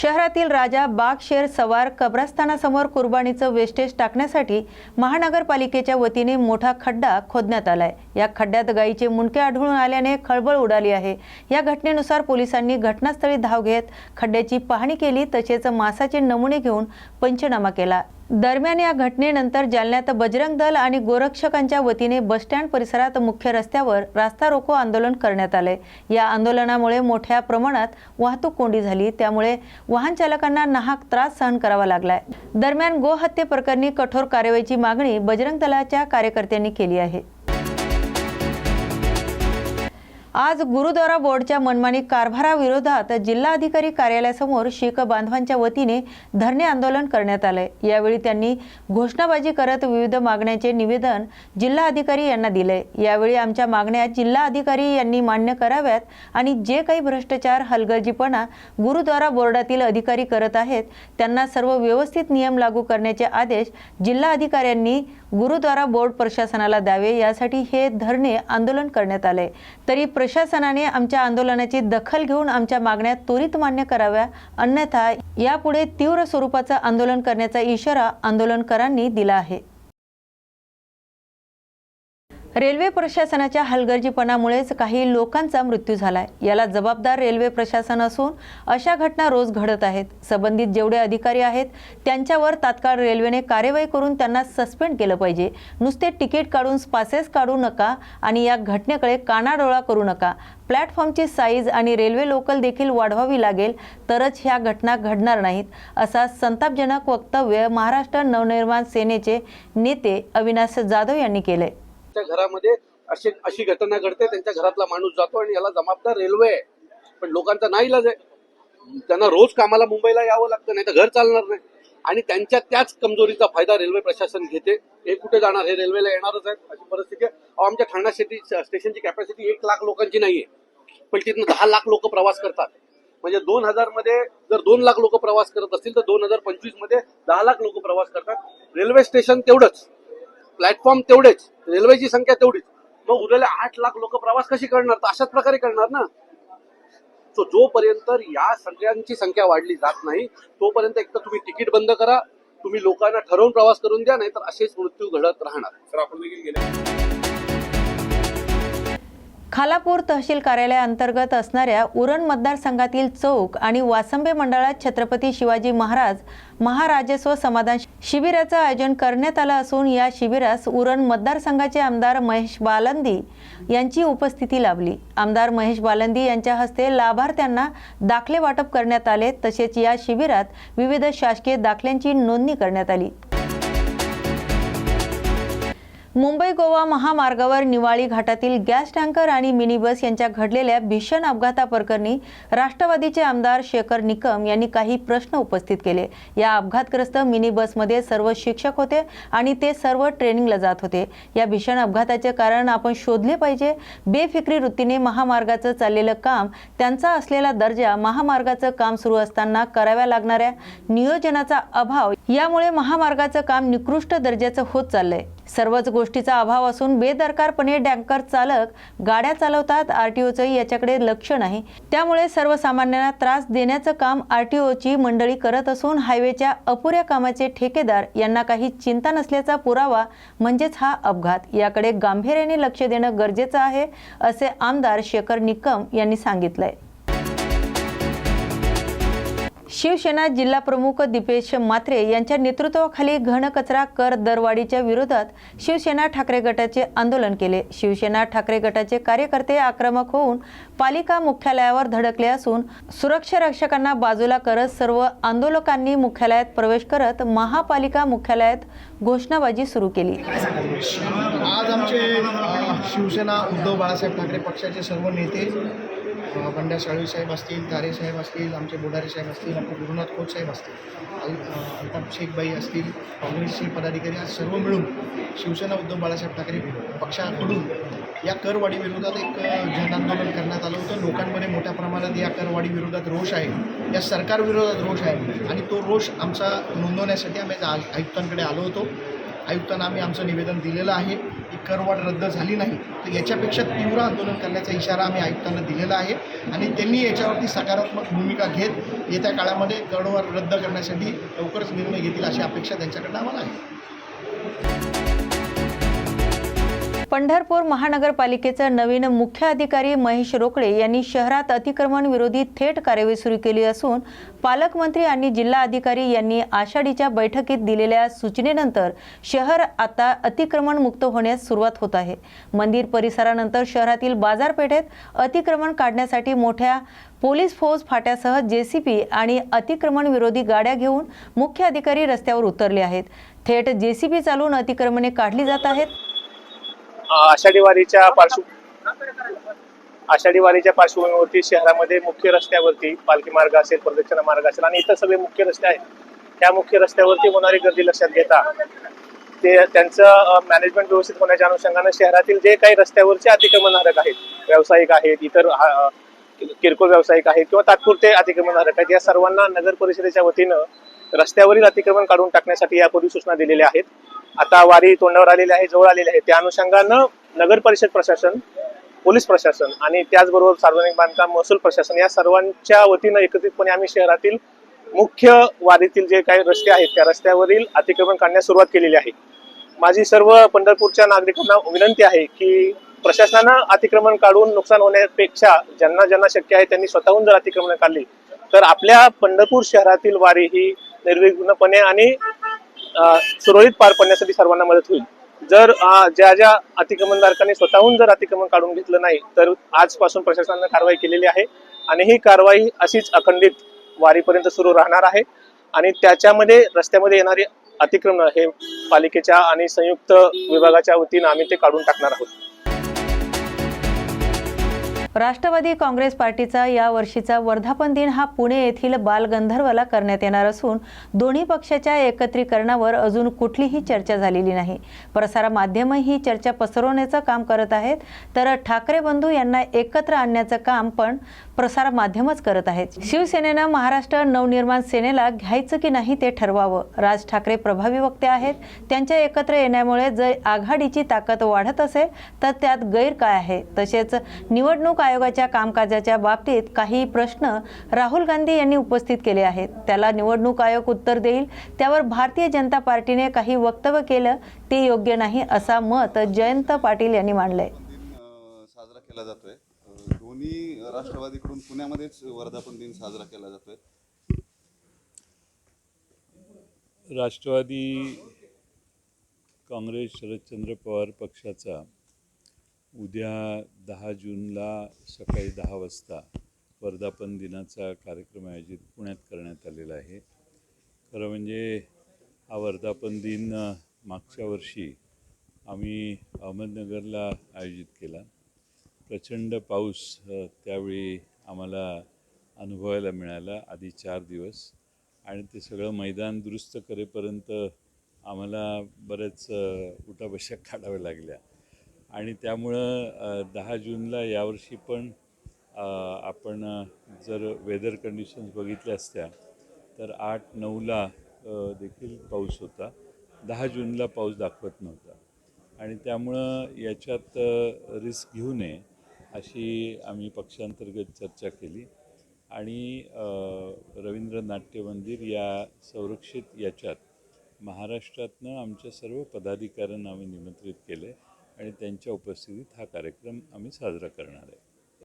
शहरातील राजा बाग शेर सवार कब्रस्तानासमोर कुर्बानीचं वेस्टेज टाकण्यासाठी महानगरपालिकेच्या वतीने मोठा खड्डा खोदण्यात आलाय. या खड्ड्यात गायीचे मुंडके आढळून आल्याने खळबळ उडाली आहे. या घटनेनुसार पोलिसांनी घटनास्थळी धाव घेत खड्ड्याची पाहणी केली तसेच मासाचे नमुने घेऊन पंचनामा केला. दरम्यान या घटनेनंतर जालन्यात बजरंग दल आणि गोरक्षकांच्या वतीने बसस्टँड परिसरात मुख्य रस्त्यावर रास्ता रोको आंदोलन करण्यात आले. या आंदोलनामुळे मोठ्या प्रमाणात वाहतूक कोंडी झाली. त्यामुळे वाहन चालकांना नाहक त्रास सहन करावा लागलाय. दरम्यान गोहत्ये प्रकरणी कठोर कारवाईची मागणी बजरंग दलाच्या कार्यकर्त्यांनी केली आहे. आज गुरुद्वारा बोर्डच्या मनमानी कारभाराविरोधात जिल्हाधिकारी कार्यालयासमोर शीख बांधवांच्या वतीने धरणे आंदोलन करण्यात आले यावेळी त्यांनी घोषणाबाजी करत विविध मागण्यांचे निवेदन जिल्हाधिकारी यांना दिले यावेळी आमच्या मागण्या जिल्हाधिकारी यांनी मान्य कराव्यात आणि जे काही भ्रष्टाचार हलगर्जीपणा गुरुद्वारा बोर्डातील अधिकारी करत आहेत त्यांना सर्व व्यवस्थित नियम लागू करण्याचे आदेश जिल्हाधिकाऱ्यांनी गुरुद्वारा बोर्ड प्रशासनाला द्यावे यासाठी हे धरणे आंदोलन करण्यात आले. तरी प्रशासनाने आमच्या आंदोलनाची दखल घेऊन आमच्या मागण्या त्वरित मान्य कराव्या अन्यथा यापुढे तीव्र स्वरूपाचं आंदोलन करण्याचा इशारा आंदोलनकारांनी दिला आहे. रेल्वे प्रशासनाच्या हलगर्जीपणामुळेच काही लोकांचा मृत्यू झालाय. याला जबाबदार रेल्वे प्रशासन असून अशा घटना रोज घडत आहेत. संबंधित जेवढे अधिकारी आहेत त्यांच्यावर तात्काळ रेल्वेने कार्यवाही करून त्यांना सस्पेंड केलं पाहिजे. नुसते तिकीट काढून पासेस काढू नका आणि या घटनेकडे कानाडोळा करू नका. प्लॅटफॉर्मची साईज आणि रेल्वे लोकल देखील वाढवावी लागेल तरच ह्या घटना घडणार नाहीत असा संतापजनक वक्तव्य महाराष्ट्र नवनिर्माण सेनेचे नेते अविनाश जाधव यांनी केले त्यांच्या घरामध्ये अशी अशी घटना घडते त्यांच्या घरातला माणूस जातो आणि याला जबाबदार रेल्वे आहे. पण लोकांचा नाही इलाज आहे. त्यांना रोज कामाला मुंबईला यावं लागतं नाही तर घर चालणार नाही. आणि त्यांच्या त्याच कमजोरीचा फायदा रेल्वे प्रशासन घेते. हे कुठे जाणार? हे रेल्वेला येणारच आहे अशी परिस्थिती आहे. आमच्या ठाणा सिटी स्टेशनची कॅपॅसिटी एक लाख लोकांची नाहीये. पण तिथनं दहा लाख लोक प्रवास करतात. म्हणजे दोन हजारमध्ये जर दोन लाख लोक प्रवास करत असतील तर दोन हजार पंचवीसमध्ये दहा लाख लोक प्रवास करतात. रेल्वे स्टेशन तेवढंच. प्लॅटफॉर्म तेवढेच रेल्वेची संख्या तेवढीच. मग उरलेले आठ लाख लोक प्रवास कशी करणार? तर अशाच प्रकारे करणार ना. सो जोपर्यंत या सगळ्यांची संख्या वाढली जात नाही तोपर्यंत एक तर तुम्ही तिकीट बंद करा तुम्ही लोकांना ठरवून प्रवास करून द्या नाही तर असेच मृत्यू घडत राहणार. खालापूर तहसील कार्यालयाअंतर्गत असणाऱ्या उरण मतदारसंघातील चौक आणि वासंबे मंडळात छत्रपती शिवाजी महाराज महाराजस्व समाधान शिबिराचं आयोजन करण्यात आलं असून या शिबिरास उरण मतदारसंघाचे आमदार महेश बालंदी यांची उपस्थिती लाभली. आमदार महेश बालंदी यांच्या हस्ते लाभार्थ्यांना दाखले वाटप करण्यात आले तसेच या शिबिरात विविध शासकीय दाखल्यांची नोंदणी करण्यात आली. मुंबई गोवा महामार्गावर निवाळी घाटातील गॅस टँकर आणि मिनी बस यांच्या घडलेल्या भीषण अपघाताप्रकरणी राष्ट्रवादीचे आमदार शेखर निकम यांनी काही प्रश्न उपस्थित केले. या अपघातग्रस्त मिनी बसमध्ये सर्व शिक्षक होते आणि ते सर्व ट्रेनिंगला जात होते. या भीषण अपघाताचे कारण आपण शोधले पाहिजे. बेफिक्री वृत्तीने महामार्गाचं चाललेलं काम त्यांचा असलेला दर्जा महामार्गाचं काम सुरू असताना कराव्या लागणाऱ्या नियोजनाचा अभाव यामुळे महामार्गाचं काम निकृष्ट दर्जाचं होत चाललंय. सर्वच गोष्टीचा अभाव असून बेदरकारपणे टँकर चालक गाड्या चालवतात. आरटीओचं याच्याकडे लक्ष नाही. त्यामुळे सर्वसामान्यांना त्रास देण्याचं काम आरटीओची मंडळी करत असून हायवेच्या अपुऱ्या कामाचे ठेकेदार यांना काही चिंता नसल्याचा पुरावा म्हणजेच हा अपघात. याकडे गांभीर्याने लक्ष देणं गरजेचं आहे असे आमदार शेखर निकम यांनी सांगितलंय. शिवसेना जिल्हा प्रमुख दीपेश मात्रे यांच्या नेतृत्वाखाली घनकचरा कर दरवाढीच्या विरोधात शिवसेना ठाकरे गटाचे आंदोलन केले. शिवसेना ठाकरे गटाचे कार्यकर्ते आक्रमक होऊन पालिका मुख्यालयावर धडकले असून सुरक्षा रक्षकांना बाजूला करत सर्व आंदोलकांनी मुख्यालयात प्रवेश करत महापालिका मुख्यालयात घोषणाबाजी सुरू केली. आज आमचे शिवसेना उद्धव बाळासाहेब ठाकरे पक्षाचे सर्व नेते बंड्या साळवी साहेब असतील तारे साहेब असतील आमचे बुडारे साहेब असतील आमचे गुरुनाथ खोत साहेब असतील अल अल्ताफ शेखबाई असतील काँग्रेसचे पदाधिकारी आज सर्व मिळून शिवसेना उद्धव बाळासाहेब ठाकरे पक्षाकडून या करवाढीविरोधात एक जनआंदोलन करण्यात आलं होतं. लोकांमध्ये मोठ्या प्रमाणात या करवाढीविरोधात रोष आहे. या सरकारविरोधात रोष आहे. आणि तो रोष आमचा नोंदवण्यासाठी आम्ही आज आयुक्तांकडे आलो होतो. आयुक्तांना आम्ही आमचं निवेदन दिलेलं आहे. करवाढ रद्द झाली नाही तर याच्यापेक्षा तीव्र आंदोलन करण्याचा इशारा आम्ही आयुक्तांना दिलेला आहे. आणि त्यांनी याच्यावरती सकारात्मक भूमिका घेत येत्या काळामध्ये करवाढ रद्द करण्यासाठी लवकरच निर्णय घेतील अशी अपेक्षा त्यांच्याकडनं आम्हाला आहे. पंढरपूर महानगरपालिकेचं नवीन मुख्य अधिकारी महेश रोकडे यांनी शहरात अतिक्रमण विरोधी थेट कार्यवाही सुरू केली असून पालकमंत्री आणि जिल्हा अधिकारी यांनी आषाढीच्या बैठकीत दिलेल्या सूचनेनंतर शहर आता अतिक्रमण मुक्त होण्यास सुरुवात होत आहे. मंदिर परिसरानंतर शहरातील बाजारपेठेत अतिक्रमण काढण्यासाठी मोठ्या पोलीस फौज फाट्यासह जेसीपी आणि अतिक्रमण विरोधी गाड्या घेऊन मुख्य अधिकारी रस्त्यावर उतरले आहेत. थेट जेसीबी चालवून अतिक्रमणे काढली जात आहेत. आषाढी वारीच्या पार्श्व आषाढी वारीच्या पार्श्वभूमीवरती शहरामध्ये मुख्य रस्त्यावरती पालखी मार्ग असेल प्रदक्षिणा मार्ग असेल आणि इतर सगळे मुख्य रस्ते आहेत. त्या मुख्य रस्त्यावरती होणारी गर्दी लक्षात घेता ते त्यांचं मॅनेजमेंट व्यवस्थित होण्याच्या अनुषंगानं शहरातील जे काही रस्त्यावरचे अतिक्रमणधारक आहेत व्यावसायिक आहेत इतर किरकोळ व्यावसायिक आहेत किंवा तात्पुरते अतिक्रमणधारक आहेत या सर्वांना नगर परिषदेच्या वतीनं रस्त्यावरील अतिक्रमण काढून टाकण्यासाठी यापूर्वी सूचना दिलेल्या आहेत. आता वारी तोंडावर आलेली आहे जवळ आलेली आहे. त्या अनुषंगानं नगर परिषद प्रशासन पोलीस प्रशासन आणि त्याचबरोबर सार्वजनिक बांधकाम महसूल प्रशासन या सर्वांच्या वतीनं एकत्रितपणे आम्ही शहरातील मुख्य वारीतील जे काही रस्ते आहेत त्या रस्त्यावरील अतिक्रमण काढण्यास सुरुवात केलेली आहे. माझी सर्व पंढरपूरच्या नागरिकांना विनंती आहे की प्रशासनानं अतिक्रमण काढून नुकसान होण्यापेक्षा ज्यांना ज्यांना शक्य आहे त्यांनी स्वतःहून जर अतिक्रमण काढली तर आपल्या पंढरपूर शहरातील वारी ही निर्विघ्नपणे आणि सुरळीत पार पडण्यासाठी सर्वांना मदत होईल. जर ज्या ज्या अतिक्रमणधारकांनी स्वतःहून जर अतिक्रमण काढून घेतलं नाही तर आजपासून प्रशासनानं कारवाई केलेली आहे आणि ही कारवाई अशीच अखंडित वारीपर्यंत सुरू राहणार आहे आणि त्याच्यामध्ये रस्त्यामध्ये येणारे अतिक्रमण हे पालिकेच्या आणि संयुक्त विभागाच्या वतीनं आम्ही ते काढून टाकणार आहोत. राष्ट्रवादी काँग्रेस पार्टीचा या वर्षीचा वर्धापन दिन हा पुणे येथील बालगंधर्वला करण्यात येणार असून दोन्ही पक्षाच्या एकत्रीकरणावर अजून कुठलीही चर्चा झालेली नाही. प्रसार माध्यमं ही चर्चा पसरवण्याचं काम करत आहेत. तर ठाकरे बंधू यांना एकत्र आणण्याचं काम पण प्रसार माध्यमच करत आहेत. शिवसेनेनं महाराष्ट्र नवनिर्माण सेनेला घ्यायचं की नाही ते ठरवावं. राज ठाकरे प्रभावी वक्ते आहेत. त्यांच्या एकत्र येण्यामुळे जर आघाडीची ताकद वाढत असेल तर त्यात गैर काय आहे? तसेच निवडणूक आयोगाच्या कामकाजाच्या बाबतीत काही प्रश्न राहुल गांधी यांनी उपस्थित केले आहेत. त्याला निवडणूक आयोग उत्तर देईल. त्यावर भारतीय जनता पार्टीने काही वक्तव्य केलं ते योग्य नाही असा मत जयंत पाटील यांनी मांडलंय. साजरा केला जातोय. दोन्ही राष्ट्रवादीकडून पुण्यामध्येच वर्धापन दिन साजरा केला जातोय. राष्ट्रवादी काँग्रेस शरदचंद्र पवार पक्षाचा उद्या दहा जूनला सकाळी दहा वाजता वर्धापन दिनाचा कार्यक्रम आयोजित पुण्यात करण्यात आलेला आहे. खरं म्हणजे हा वर्धापन दिन मागच्या वर्षी आम्ही अहमदनगरला आयोजित केला. प्रचंड पाऊस त्यावेळी आम्हाला अनुभवायला मिळाला आधी चार दिवस. आणि ते सगळं मैदान दुरुस्त करेपर्यंत आम्हाला बरेच अ, उठाबशा काढाव्या लागल्या. आणि त्यामुळं दहा जूनला यावर्षी पण आपण जर वेदर कंडिशन्स बघितल्या असत्या तर आठ नऊला देखील पाऊस होता. दहा जूनला पाऊस दाखवत नव्हता. आणि त्यामुळं याच्यात रिस्क घेऊ नये अशी आम्ही पक्षांतर्गत चर्चा केली. आणि रवींद्र नाट्य मंदिर या संरक्षित याच्यात महाराष्ट्रातनं आमच्या सर्व पदाधिकाऱ्यांना आम्ही निमंत्रित केले आणि त्यांच्या उपस्थितीत हा कार्यक्रम आम्ही साजरा करणार आहे.